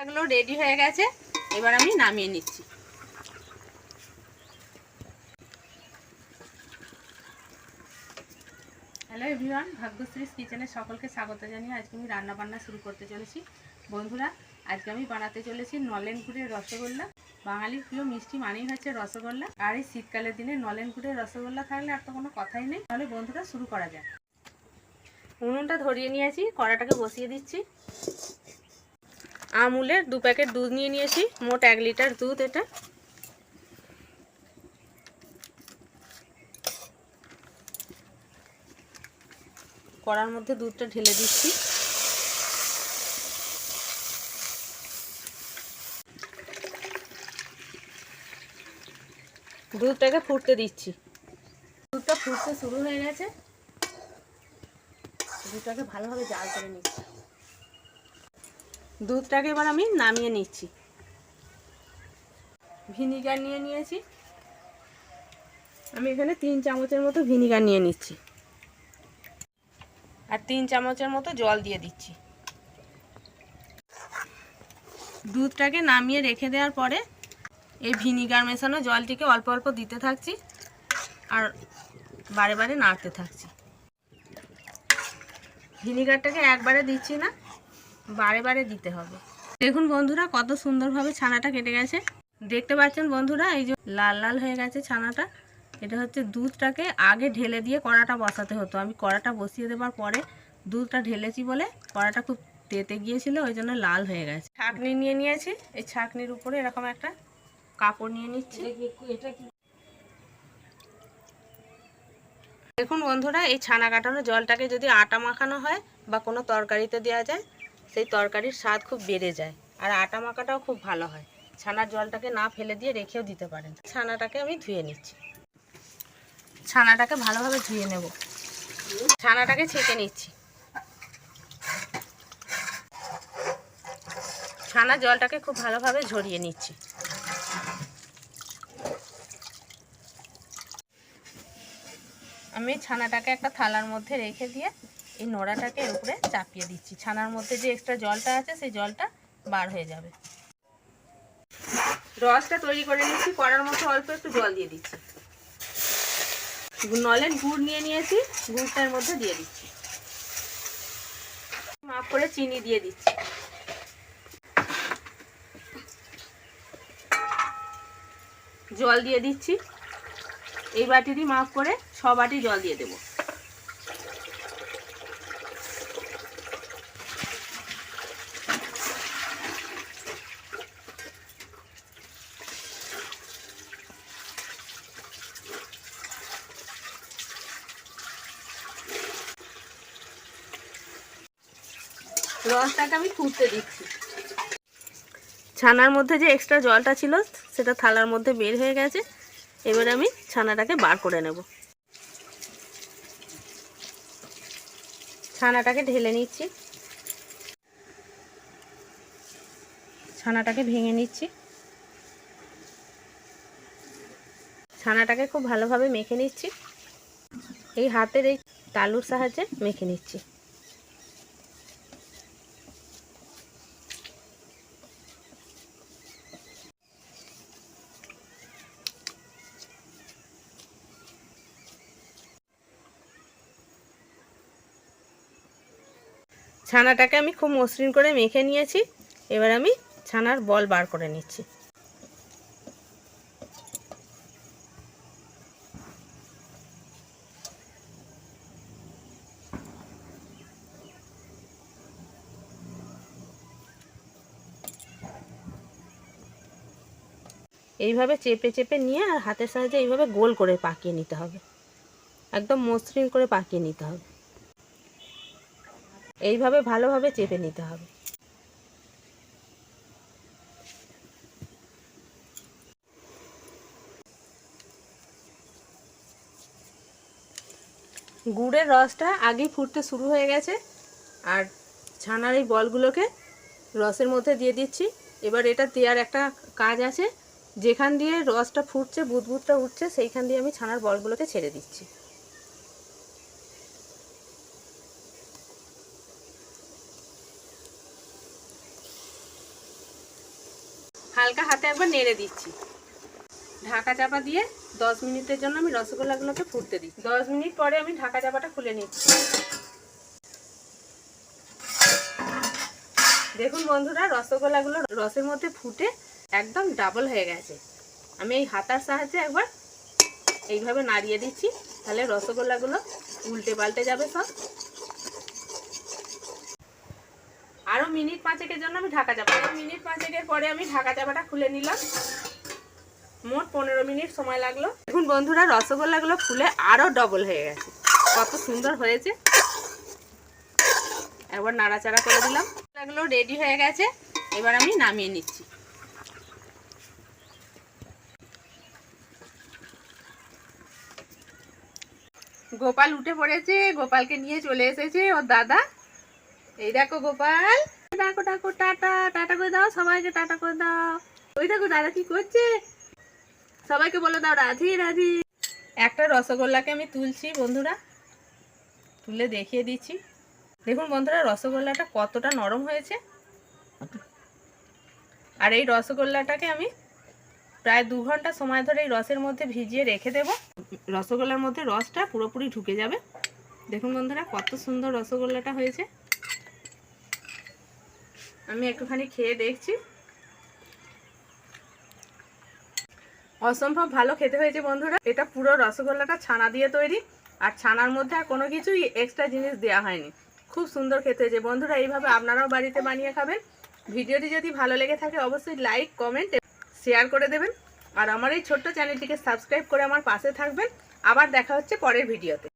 এগুলো রেডি হয়ে গেছে। এবার আমি নামিয়ে নিচ্ছি। হ্যালো এভরিওয়ান ভাগ্যশ্রীস কিচেনে সকলকে স্বাগত জানিয়ে আজকে আমি রান্না বান্না শুরু করতে চলেছি। বন্ধুরা, আজকে আমি বানাতে চলেছি নলেনগুড়ের রসগোল্লা। বাঙালির প্রিয় মিষ্টি মানেই হচ্ছে রসগোল্লা। আর এই শীতকালের দিনে নলেনগুড়ের রসগোল্লা থাকলে আর তো কোনো কথাই নেই। তাহলে বন্ধুরা শুরু করা যাক। উনুনটা ধরিয়ে নিয়েছি, কড়াটাকে বসিয়ে দিচ্ছি। আমুলের দু প্যাকেট দুধ নিয়ে নিয়েছি। মোট এক লিটার দুধ এটা। কড়ার মধ্যে দুধটা ঢেলে দিচ্ছি। দুধটাকে ফুটতে দিচ্ছি। দুধটা ফুটতে শুরু হয়ে গেছে। দুধটাকে ভালোভাবে জাল করে নিচ্ছি। দুধটাকে এবার আমি নামিয়ে নিচ্ছি। ভিনিগার নিয়ে নিয়েছি। আমি এখানে তিন চামচের মতো ভিনিগার নিয়ে নিচ্ছি। আর তিন চামচের মতো জল দিয়ে দিচ্ছি। দুধটাকে নামিয়ে রেখে দেওয়ার পরে এই ভিনিগার মেশানো জলটিকে অল্প অল্প দিতে থাকছি আর বারে বারে নাড়তে থাকছি। ভিনিগারটাকে একবারে দিচ্ছি না। বারে বারে দিতে হবে। দেখুন বন্ধুরা, কত সুন্দরভাবে ছানাটা কেটে গেছে। দেখতে পাচ্ছেন বন্ধুরা, এই যে লাল লাল হয়ে গেছে ছানাটা। এটা হচ্ছে দুধটাকে আগে ঢেলে দিয়ে কড়াটা বসাতে হতো। আমি কড়াটা বসিয়ে দেওয়ার পরে দুধটা ঢেলেছি বলে কড়াটা খুব তেতে গিয়েছিল, ওই জন্য লাল হয়ে গেছে। ছাকনি নিয়ে নিয়েছি। এই ছাকনির উপরে এরকম একটা কাপড় নিয়ে নিচ্ছি। দেখুন বন্ধুরা, এই ছানা কাটানো জলটাকে যদি আটা মাখানো হয় বা কোনো তরকারিতে দেওয়া যায় সেই তরকারির স্বাদ খুব বেড়ে যায়। আর আটা মাখাটাও খুব ভালো হয়। ছানার জলটাকে না ফেলে দিয়ে রেখেও দিতে পারেন। ছানাটাকে আমি ধুয়ে নিচ্ছি। ছানাটাকে ভালোভাবে ধুয়ে নেব। ছানাটাকে ছেঁকে নিচ্ছি। ছানা জলটাকে খুব ভালোভাবে ঝরিয়ে নিচ্ছি। আমি ছানাটাকে একটা থালার মধ্যে রেখে দিয়ে এই নোড়াটাকে এর উপরে চাপিয়ে দিচ্ছি। ছানার মধ্যে যে এক্সট্রা জলটা আছে, সেই জলটা বার হয়ে যাবে। রসটা তৈরি করে নিচ্ছি করার মতো অল্প একটু জল দিয়ে দিচ্ছি। নলেন গুড় নিয়ে নিয়েছি, গুড়টার মধ্যে দিয়ে দিচ্ছি। মাপ করে চিনি দিয়ে দিচ্ছি। জল দিয়ে দিচ্ছি। এই বাটিরই মাপ করে ছ বাটি জল দিয়ে দেবো। রসটাকে আমি ফুটতে দিচ্ছি। ছানার মধ্যে যে এক্সট্রা জলটা ছিল, সেটা থালার মধ্যে বের হয়ে গেছে। এবার আমি ছানাটাকে বার করে নেব। ছানাটাকে ঢেলে নিচ্ছি। ছানাটাকে ভেঙে নিচ্ছি। ছানাটাকে খুব ভালোভাবে মেখে নিচ্ছি। এই হাতের এই তালুর সাহায্যে মেখে নিচ্ছি। ছানাটাকে আমি খুব মসৃণ করে মেখে নিয়েছি। এবার আমি ছানার বল বার করে নিচ্ছি। এইভাবে চেপে চেপে নিয়ে আর হাতের সাহায্যে এইভাবে গোল করে পাকিয়ে নিতে হবে। একদম মসৃণ করে পাকিয়ে নিতে হবে। এইভাবে ভালোভাবে চেপে নিতে হবে। গুড়ের রসটা আগেই ফুটতে শুরু হয়ে গেছে, আর ছানার এই বলগুলোকে রসের মধ্যে দিয়ে দিচ্ছি। এবার এটা দেওয়ার একটা কাজ আছে, যেখান দিয়ে রসটা ফুটছে, বুদবুদটা উঠছে, সেইখান দিয়ে আমি ছানার বলগুলোকে ছেড়ে দিচ্ছি। হালকা হাতে একবার নেড়ে দিচ্ছি। ঢাকা চাপা দিয়ে দশ মিনিটের জন্য আমি রসগোল্লাগুলোকে ফুটতে দিই দশ মিনিট পরে আমি ঢাকা চাপাটা খুলে নিচ্ছি। দেখুন বন্ধুরা, রসগোল্লাগুলো রসের মধ্যে ফুটে একদম ডাবল হয়ে গেছে। আমি এই হাতার সাহায্যে একবার এইভাবে নাড়িয়ে দিচ্ছি, তাহলে রসগোল্লাগুলো উল্টে পাল্টে যাবে সব। আরও মিনিট পাঁচেকের জন্য আমি ঢাকা চাপা মিনিট পাঁচেকের পরে আমি ঢাকা চাপাটা খুলে নিলাম। মোট পনেরো মিনিট সময় লাগল। দেখুন বন্ধুরা, রসগোল্লাগুলো ফুলে আরও ডবল হয়ে গেছে। কত সুন্দর হয়েছে। একবার নাড়াচাড়া করে দিলাম। এগুলো রেডি হয়ে গেছে। এবার আমি নামিয়ে নিচ্ছি। গোপাল উঠে পড়েছে। গোপালকে নিয়ে চলে এসেছে ওর দাদা। এই দেখো গোপাল। ডাকো ডাকো টাটা টাটা করে দাও, সবাইকে টাটা করে দাও। ওই দেখো দাদা কি করছে? সবাইকে বলে দাও, রাধি রাধি। একটা রসগোল্লাকে আমি তুলছি, বন্ধুরা। তুলে দেখিয়ে দিচ্ছি। দেখুন বন্ধুরা, রসগোল্লাটা কতটা নরম হয়েছে। আর এই রসগোল্লাটাকে আমি প্রায় দু ঘণ্টা সময় ধরে এই রসের মধ্যে ভিজিয়ে রেখে দেব। রসগোল্লার মধ্যে রসটা পুরোপুরি ঢুকে যাবে। দেখুন বন্ধুরা, কত সুন্দর রসগোল্লাটা হয়েছে। আমি একটুখানি খেয়ে দেখছি। অসম্ভব ভালো খেতে হয়েছে বন্ধুরা। এটা পুরো রসগোল্লাটা ছানা দিয়ে তৈরি। আর ছানার মধ্যে আর কোনো কিছুই এক্সট্রা জিনিস দেওয়া হয়নি। খুব সুন্দর খেতে হয়েছে। বন্ধুরা, এইভাবে আপনারাও বাড়িতে বানিয়ে খাবেন। ভিডিওটি যদি ভালো লেগে থাকে, অবশ্যই লাইক কমেন্ট শেয়ার করে দেবেন। আর আমার এই ছোট্ট চ্যানেলটিকে সাবস্ক্রাইব করে আমার পাশে থাকবেন। আবার দেখা হচ্ছে পরের ভিডিওতে।